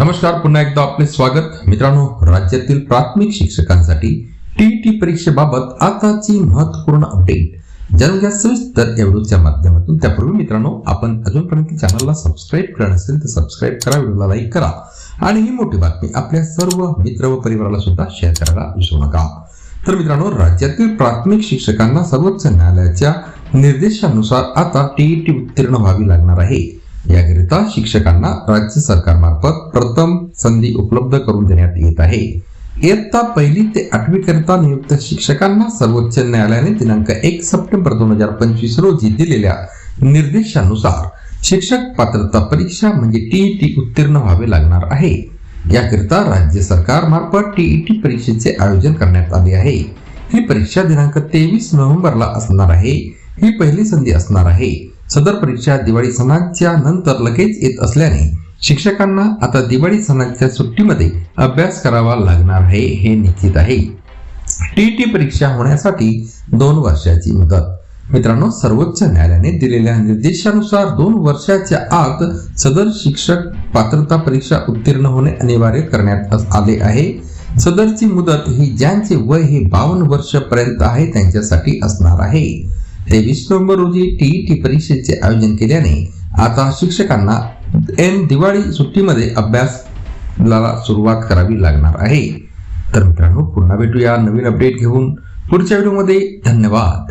नमस्कार पुन्हा एकदा आपले स्वागत. मित्रांनो राज्यातील प्राथमिक शिक्षकांसाठी टीईटी परीक्षेबाबत आताची महत्त्वपूर्ण अपडेट जाणून घ्या सविस्तर या व्हिडिओच्या माध्यमातून. त्यापूर्वी मित्रांनो आपण अजूनपर्यंत चॅनलला सबस्क्राईब करा असेल तर सबस्क्राईब करा व्हिडिओला लाईक करा. आणि ही मोठी बातमी आपल्या सर्व मित्र व परिवाराला सुद्धा शेअर करायला विसरू नका. तर मित्रांनो राज्यातील प्राथमिक शिक्षकांना सर्वोच्च न्यायालयाच्या निर्देशानुसार आता टीईटी उत्तीर्ण व्हावी लागणार आहे. याकरिता शिक्षकांना राज्य सरकारमार्फत प्रथम संधी उपलब्ध करून देण्यात येत आहे. इयत्ता पहिली ते आठवी करिता नियुक्त शिक्षकांना सर्वोच्च न्यायालयाने दिनांक एक सप्टेंबर दोन हजार पंचवीस रोजी दिलेल्या निर्देशानुसार शिक्षक पात्रता परीक्षा म्हणजे टीईटी उत्तीर्ण व्हावे लागणार आहे. याकरिता राज्य सरकारमार्फत टीईटी परीक्षेचे आयोजन करण्यात आले आहे. ही परीक्षा दिनांक तेवीस नोव्हेंबरला असणार आहे. ही पहिली संधी असणार आहे. सदर परीक्षा दिवाळी सणाच्या नंतर लगेच येत असल्याने शिक्षकांना आता दिवाळी सणाच्या सुट्टीमध्ये अभ्यास करावा लागणार आहे हे निश्चित आहे. टी टी परीक्षा होण्यासाठी दोन वर्षाची मुदत. मित्रांनो सर्वोच्च न्यायालयाने दिलेल्या निर्देशानुसार दोन वर्षाच्या आत सदर शिक्षक पात्रता परीक्षा उत्तीर्ण होणे अनिवार्य करण्यात आले आहे. सदरची मुदत ही ज्यांचे वय हे बावन्न वर्ष पर्यंत आहे त्यांच्यासाठी असणार आहे. तेवीस नोव्हेंबर रोजी टीईटी परीक्षेचे आयोजन केल्याने आता शिक्षकांना एन दिवाळी सुट्टीमध्ये अभ्यासाला सुरुवात करावी लागणार आहे. तर मित्रांनो पुन्हा भेटूया नवीन अपडेट घेऊन. पुढच्या व्हिडिओमध्ये धन्यवाद.